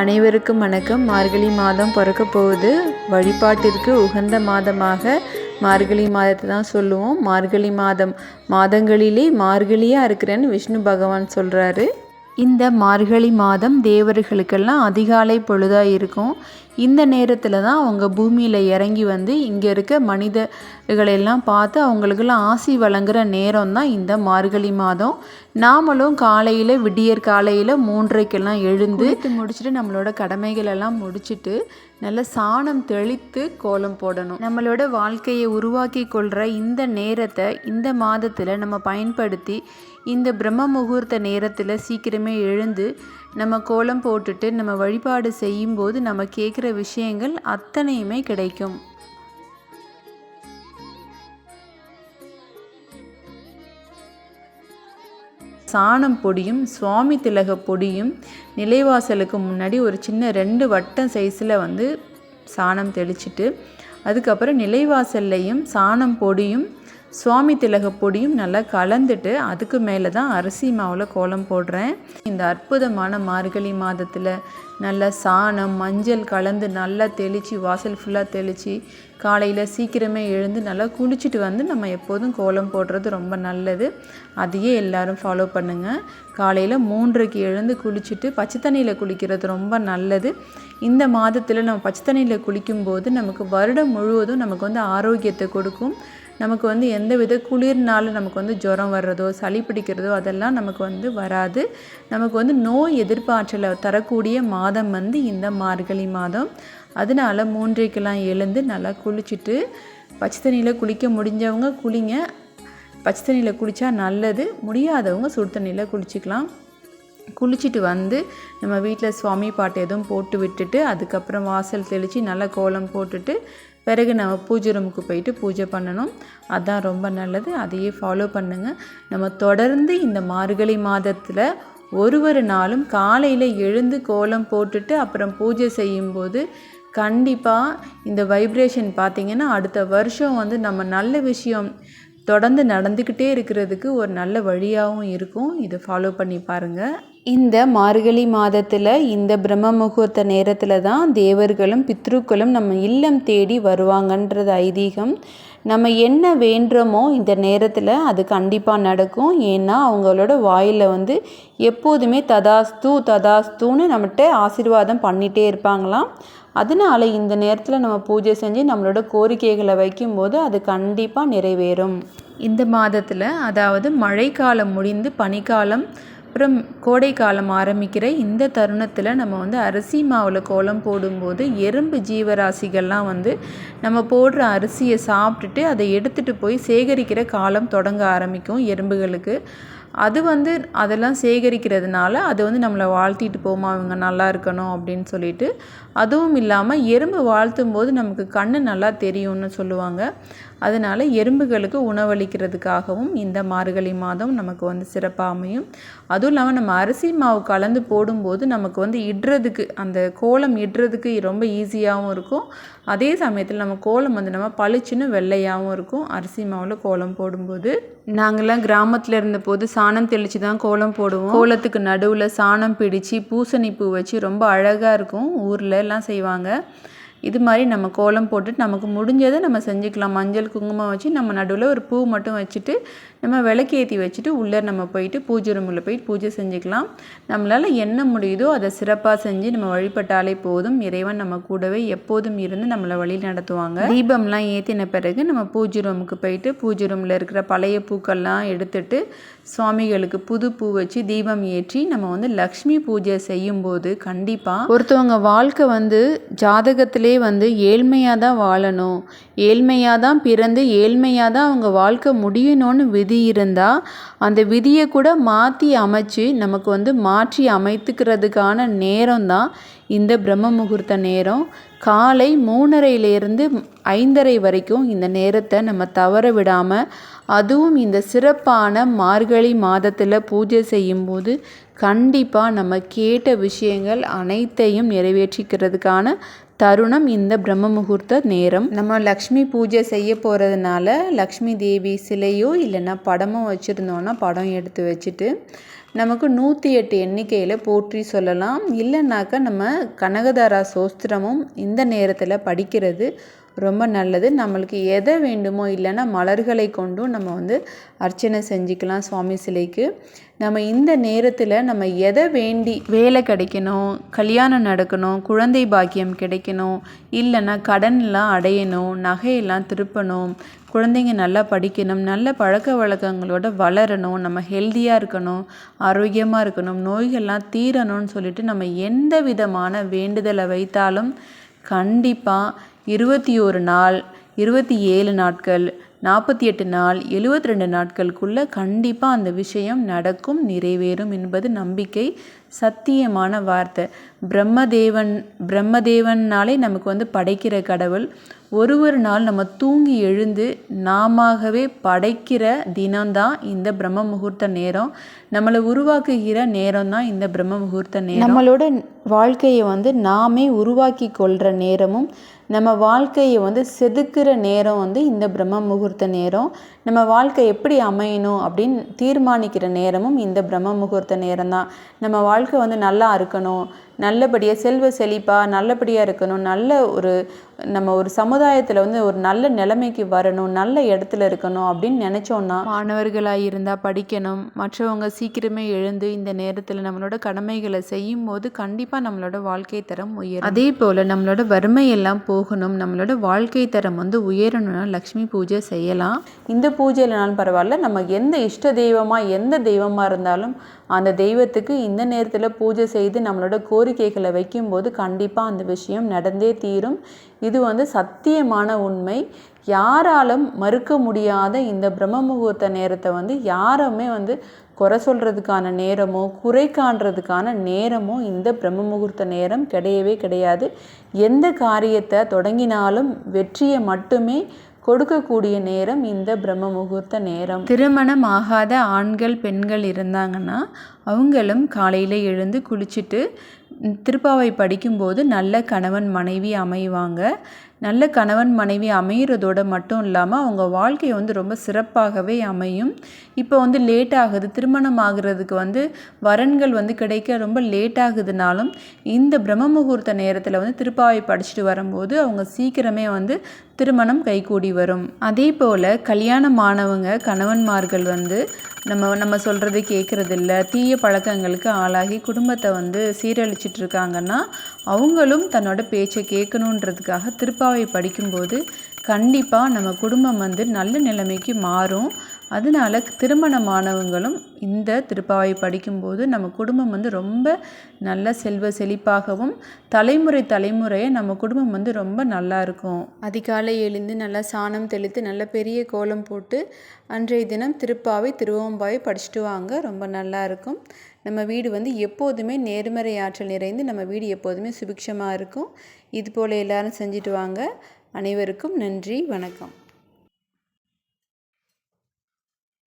அனைவருக்கும் வணக்கம். மார்கழி மாதம் பிறக்க போகுது. வழிபாட்டிற்கு உகந்த மாதமாக மார்கழி மாதத்தை தான் சொல்லுவோம். மார்கழி மாதம் மாதங்களிலே மார்கழியாக இருக்கிறேன்னு விஷ்ணு பகவான் சொல்கிறாரு இந்த மார்கழி மாதம் தேவர்களுக்கெல்லாம் அதிகாலை பொழுதாக இருக்கும். இந்த நேரத்தில் தான் அவங்க பூமியில் இறங்கி வந்து இங்கே இருக்க மனிதர்களெல்லாம் பார்த்து அவங்களுக்கெல்லாம் ஆசி வழங்குகிற நேரம் தான் இந்த மார்கழி மாதம். நாமளும் காலையில் விடியற் காலையில் மூன்றைக்கெல்லாம் எழுந்து முடிச்சுட்டு நம்மளோட கடமைகள் எல்லாம் முடிச்சுட்டு நல்ல சாணம் தெளித்து கோலம் போடணும். நம்மளோட வாழ்க்கையை உருவாக்கி கொள்கிற இந்த நேரத்தை இந்த மாதத்தில் நம்ம பயன்படுத்தி இந்த பிரம்ம முகூர்த்த நேரத்தில் சீக்கிரமே எழுந்து நம்ம கோலம் போட்டுட்டு நம்ம வழிபாடு செய்யும்போது நம்ம கேட்குற விஷயங்கள் அத்தனையுமே கிடைக்கும். சாணம் பொடியும் சுவாமி திலக பொடியும் நிலைவாசலுக்கு முன்னாடி ஒரு சின்ன ரெண்டு வட்டம் சைஸில் வந்து சாணம் தெளிச்சிட்டு அதுக்கப்புறம் நிலைவாசல்லையும் சாணம் பொடியும் சுவாமி திலக பொடியும் நல்லா கலந்துட்டு அதுக்கு மேலே தான் அரிசி மாவில் கோலம் போடுறேன். இந்த அற்புதமான மார்கழி மாதத்தில் நல்ல சாணம் மஞ்சள் கலந்து நல்லா தெளித்து வாசல் ஃபுல்லாக தெளித்து காலையில் சீக்கிரமே எழுந்து நல்லா குளிச்சுட்டு வந்து நம்ம எப்போதும் கோலம் போடுறது ரொம்ப நல்லது. அதையே எல்லோரும் ஃபாலோ பண்ணுங்கள் காலையில் மூன்றைக்கு எழுந்து குளிச்சுட்டு பச்சை தண்ணியில் குளிக்கிறது ரொம்ப நல்லது. இந்த மாதத்தில் நம்ம பச்சை தண்ணியில் குளிக்கும்போது நமக்கு வருடம் முழுவதும் நமக்கு வந்து ஆரோக்கியத்தை கொடுக்கும். நமக்கு வந்து எந்த வித குளிர்னாலும் நமக்கு வந்து ஜுரம் வர்றதோ சளி பிடிக்கிறதோ அதெல்லாம் நமக்கு வந்து வராது. நமக்கு வந்து நோய் எதிர்ப்பாற்றலை தரக்கூடிய மாதம் வந்து இந்த மார்கழி மாதம். அதனால மூன்றைக்கெல்லாம் எழுந்து நல்லா குளிச்சுட்டு பச்சை தண்ணியில் குளிக்க முடிஞ்சவங்க குளிங்க. பச்சை தண்ணியில் குளித்தா நல்லது. முடியாதவங்க சுடு தண்ணியில் குளிச்சிக்கலாம். குளிச்சுட்டு வந்து நம்ம வீட்டில் சுவாமி பாட்டு எதுவும் போட்டு விட்டுட்டு அதுக்கப்புறம் வாசல் தெளித்து நல்லா கோலம் போட்டுட்டு பிறகு நம்ம பூஜை ரூமுக்கு போயிட்டு பூஜை பண்ணணும். அதுதான் ரொம்ப நல்லது. அதையே ஃபாலோ பண்ணுங்கள் நம்ம தொடர்ந்து இந்த மார்கழி மாதத்தில் ஒரு ஒரு நாளும் காலையில் எழுந்து கோலம் போட்டுட்டு அப்புறம் பூஜை செய்யும்போது கண்டிப்பாக இந்த வைப்ரேஷன் பார்த்திங்கன்னா அடுத்த வருஷம் வந்து நம்ம நல்ல விஷயம் தொடர்ந்து நடந்துக்கிட்டே இருக்கிறதுக்கு ஒரு நல்ல வழியாகவும் இருக்கும். இதை ஃபாலோ பண்ணி பாருங்கள் இந்த மார்கழி மாதத்தில் இந்த பிரம்ம முகூர்த்த நேரத்தில் தான் தேவர்களும் பித்ருக்களும் நம்ம இல்லம் தேடி வருவாங்கன்றது ஐதீகம். நம்ம என்ன வேண்டுறோமோ இந்த நேரத்தில் அது கண்டிப்பாக நடக்கும். ஏன்னா அவங்களோட வாயில் வந்து எப்போதுமே ததாஸ்து ததாஸ்துன்னு நம்மகிட்ட ஆசீர்வாதம் பண்ணிகிட்டே இருப்பாங்களாம். அதனால் இந்த நேரத்தில் நம்ம பூஜை செஞ்சு நம்மளோட கோரிக்கைகளை வைக்கும்போது அது கண்டிப்பாக நிறைவேறும். இந்த மாதத்தில் அதாவது மழைக்காலம் முடிந்து பனிக்காலம் அப்புறம் கோடை காலம் ஆரம்பிக்கிற இந்த தருணத்தில் நம்ம வந்து அரிசி மாவில் கோலம் போடும்போது எறும்பு ஜீவராசிகள்லாம் வந்து நம்ம போடுற அரிசியை சாப்பிட்டுட்டு அதை எடுத்துகிட்டு போய் சேகரிக்கிற காலம் தொடங்க ஆரம்பிக்கும் எறும்புகளுக்கு. அது வந்து அதெல்லாம் சேகரிக்கிறதுனால அது வந்து நம்மளை வாழ்த்திட்டு போமா இவங்க நல்லா இருக்கணும் அப்படின்னு சொல்லிட்டு அதுவும் இல்லாமல் எறும்பு வாழ்த்தும் போது நமக்கு கண் நல்லா தெரியும்னு சொல்லுவாங்க. அதனால் எறும்புகளுக்கு உணவளிக்கிறதுக்காகவும் இந்த மார்கழி மாதம் நமக்கு வந்து சிறப்பாக அமையும். அதுவும் இல்லாமல் நம்ம அரிசி மாவு கலந்து போடும்போது நமக்கு வந்து இடுறதுக்கு அந்த கோலம் இடுறதுக்கு ரொம்ப ஈஸியாகவும் இருக்கும். அதே சமயத்தில் நம்ம கோலம் வந்து நம்ம பளிச்சுன்னு வெள்ளையாகவும் இருக்கும். அரிசி மாவில் கோலம் போடும்போது. நாங்கள்லாம் கிராமத்தில் இருந்தபோது சாணம் தெளித்து தான் கோலம் போடுவோம். கோலத்துக்கு நடுவில் சாணம் பிடிச்சு பூசணி பூ வச்சு ரொம்ப அழகாக இருக்கும். ஊரில் எல்லாம் செய்வாங்க. இது மாதிரி நம்ம கோலம் போட்டுட்டு நமக்கு முடிஞ்சதை நம்ம செஞ்சுக்கலாம். மஞ்சள் குங்குமம் வச்சு நம்ம நடுவில் ஒரு பூ மட்டும் வச்சுட்டு நம்ம விளக்கேற்றி வச்சுட்டு உள்ளே நம்ம போயிட்டு பூஜை ரூமில் போயிட்டு பூஜை செஞ்சுக்கலாம். நம்மளால் என்ன முடியுதோ அதை சிறப்பாக செஞ்சு நம்ம வழிபட்டாலே போதும். இறைவன் நம்ம கூடவே எப்போதும் இருந்து நம்மளை வழி நடத்துவாங்க. தீபம்லாம் ஏற்றின பிறகு நம்ம பூஜை ரூமுக்கு போயிட்டு பூஜை ரூமில் இருக்கிற பழைய பூக்கள்லாம் எடுத்துட்டு சுவாமிகளுக்கு புது பூ வச்சு தீபம் ஏற்றி நம்ம வந்து லக்ஷ்மி பூஜை செய்யும்போது கண்டிப்பாக ஒருத்தவங்க வாழ்க்கை வந்து ஜாதகத்திலே வந்து ஏழ்மையாக தான் வாழணும். ஏழ்மையாக தான் பிறந்து ஏழ்மையாக தான் அவங்க வாழ்க்கை முடியணும்னு விதி இருந்தால் அந்த விதியை கூட மாற்றி அமைச்சு நமக்கு வந்து மாற்றி அமைத்துக்கிறதுக்கான நேரம் தான் இந்த பிரம்ம முகூர்த்த நேரம். காலை மூணரையிலேருந்து ஐந்தரை வரைக்கும் இந்த நேரத்தை நம்ம தவற விடாமல் அதுவும் இந்த சிறப்பான மார்கழி மாதத்தில் பூஜை செய்யும்போது கண்டிப்பாக நம்ம கேட்ட விஷயங்கள் அனைத்தையும் நிறைவேற்றிக்கிறதுக்கான தருணம் இந்த பிரம்ம முகூர்த்த நேரம். நம்ம லக்ஷ்மி பூஜை செய்ய போகிறதுனால லக்ஷ்மி தேவி சிலையோ இல்லைன்னா படமோ வச்சுருந்தோன்னா படம் எடுத்து வச்சுட்டு நமக்கு நூற்றி எட்டு எண்ணிக்கையில் போற்றி சொல்லலாம். இல்லைனாக்கா நம்ம கனகதாரா சோஸ்திரமும் இந்த நேரத்தில் படிக்கிறது ரொம்ப நல்லது. நம்மளுக்கு எதை வேண்டுமோ இல்லைன்னா மலர்களை கொண்டும் நம்ம வந்து அர்ச்சனை செஞ்சுக்கலாம் சுவாமி சிலைக்கு. நம்ம இந்த நேரத்தில் நம்ம எதை வேண்டி வேலை கிடைக்கணும் கல்யாணம் நடக்கணும் குழந்தை பாக்கியம் கிடைக்கணும் இல்லைன்னா கடன்லாம் அடையணும் நகையெல்லாம் திருப்பணும் குழந்தைங்க நல்லா படிக்கணும் நல்ல பழக்க வழக்கங்களோட வளரணும் நம்ம ஹெல்த்தியாக இருக்கணும் ஆரோக்கியமாக இருக்கணும் நோய்கள்லாம் தீரணும்னு சொல்லிட்டு நம்ம எந்த விதமான வேண்டுதலை வைத்தாலும் கண்டிப்பாக இருபத்தி ஒரு நாள் இருபத்தி ஏழு நாட்கள் நாற்பத்தி எட்டு நாள் எழுபத்தி ரெண்டு நாட்களுக்குள்ளே கண்டிப்பாக அந்த விஷயம் நடக்கும் நிறைவேறும் என்பது நம்பிக்கை சத்தியமான வார்த்தை. பிரம்மதேவன் பிரம்மதேவன்னாலே நமக்கு வந்து படைக்கிற கடவுள். ஒரு ஒரு நாள் நம்ம தூங்கி எழுந்து நாமவே படைக்கிற தினம்தான் இந்த பிரம்ம முகூர்த்த நேரம். நம்மளை உருவாக்குகிற நேரம் தான் இந்த பிரம்ம முகூர்த்த நேரம். நம்மளோட வாழ்க்கையை வந்து நாமே உருவாக்கி கொள்கிற நேரமும் நம்ம வாழ்க்கையை வந்து செதுக்கிற நேரம் வந்து இந்த பிரம்ம முகூர்த்த நேரம். நம்ம வாழ்க்கை எப்படி அமையணும் அப்படின்னு தீர்மானிக்கிற நேரமும் இந்த பிரம்ம முகூர்த்த நேரம் தான் நம்ம வாழ்க்கை வந்து நல்லா இருக்கணும். நல்லபடியாக செல்வ செழிப்பாக நல்லபடியாக இருக்கணும் நல்ல ஒரு நம்ம ஒரு சமுதாயத்தில் வந்து ஒரு நல்ல நிலைமைக்கு வரணும் நல்ல இடத்துல இருக்கணும் அப்படின்னு நினச்சோன்னா மாணவர்களாக இருந்தால் படிக்கணும். மற்றவங்க சீக்கிரமே எழுந்து இந்த நேரத்தில் நம்மளோட கடமைகளை செய்யும் போது கண்டிப்பாக நம்மளோட வாழ்க்கை தரம் உயரும். அதே போல் நம்மளோட வறுமையெல்லாம் போகணும். நம்மளோட வாழ்க்கை தரம் வந்து உயரணும்னா லக்ஷ்மி பூஜை செய்யலாம். இந்த பூஜை இல்லைனாலும் பரவாயில்ல. நம்ம எந்த இஷ்ட தெய்வமாக எந்த தெய்வமாக இருந்தாலும் அந்த தெய்வத்துக்கு இந்த நேரத்தில் பூஜை செய்து நம்மளோட கோரிக்கைகளை வைக்கும்போது கண்டிப்பாக அந்த விஷயம் நடந்தே தீரும். இது வந்து சத்தியமான உண்மை. யாராலும் மறுக்க முடியாத இந்த பிரம்ம முகூர்த்த நேரத்தை வந்து யாருமே வந்து குறை சொல்கிறதுக்கான நேரமோ குறை காண்றதுக்கான நேரமோ இந்த பிரம்ம முகூர்த்த நேரம் கிடையவே கிடையாது. எந்த காரியத்தை தொடங்கினாலும் வெற்றியை மட்டுமே கொடுக்கக்கூடிய நேரம் இந்த பிரம்ம முகூர்த்த நேரம். திருமணம் ஆகாத ஆண்கள் பெண்கள் இருந்தாங்கன்னா அவங்களும் காலையில் எழுந்து குளிச்சுட்டு திருப்பாவை படிக்கும்போது நல்ல கணவன் மனைவி அமைவாங்க. நல்ல கணவன் மனைவி அமையிறதோட மட்டும் இல்லாமல் அவங்க வாழ்க்கை வந்து ரொம்ப சிறப்பாகவே அமையும். இப்போ வந்து லேட் ஆகுது திருமணம் ஆகிறதுக்கு வந்து வரன்கள் வந்து கிடைக்க ரொம்ப லேட் ஆகுதுனாலும் இந்த பிரம்ம முகூர்த்த நேரத்தில் வந்து திருப்பாவை படிச்சுட்டு வரும்போது அவங்க சீக்கிரமே வந்து திருமணம் கைகூடி வரும். அதே போல் கல்யாணமானவங்க கணவன்மார்கள் வந்து நம்ம நம்ம சொல்கிறத கேட்குறதில்ல தீய பழக்கங்களுக்கு ஆளாகி குடும்பத்தை வந்து சீரழிச்சிட்டு இருக்காங்கன்னா அவங்களும் தன்னோட பேச்சை கேட்கணுன்றதுக்காக திருப்பாவை படிக்கும்போது கண்டிப்பாக நம்ம குடும்பம் வந்து நல்ல நிலைமைக்கு மாறும். அதனால திருமணமானவங்களும் இந்த திருப்பாவை படிக்கும்போது நம்ம குடும்பம் வந்து ரொம்ப நல்ல செல்வ செழிப்பாகவும் தலைமுறை தலைமுறையை நம்ம குடும்பம் வந்து ரொம்ப நல்லா இருக்கும். அதிகாலை எழுந்து நல்லா சாணம் தெளித்து நல்ல பெரிய கோலம் போட்டு அன்றைய தினம் திருப்பாவை திருவோம்பாவை படிச்சுட்டு வாங்க. ரொம்ப நல்லா இருக்கும். நம்ம வீடு வந்து எப்போதுமே நேர்மறை ஆற்றல் நிறைந்து நம்ம வீடு எப்போதுமே சுபிக்ஷமாக இருக்கும். இது போல் எல்லோரும் செஞ்சுட்டு வாங்க. அனைவருக்கும் நன்றி. வணக்கம்.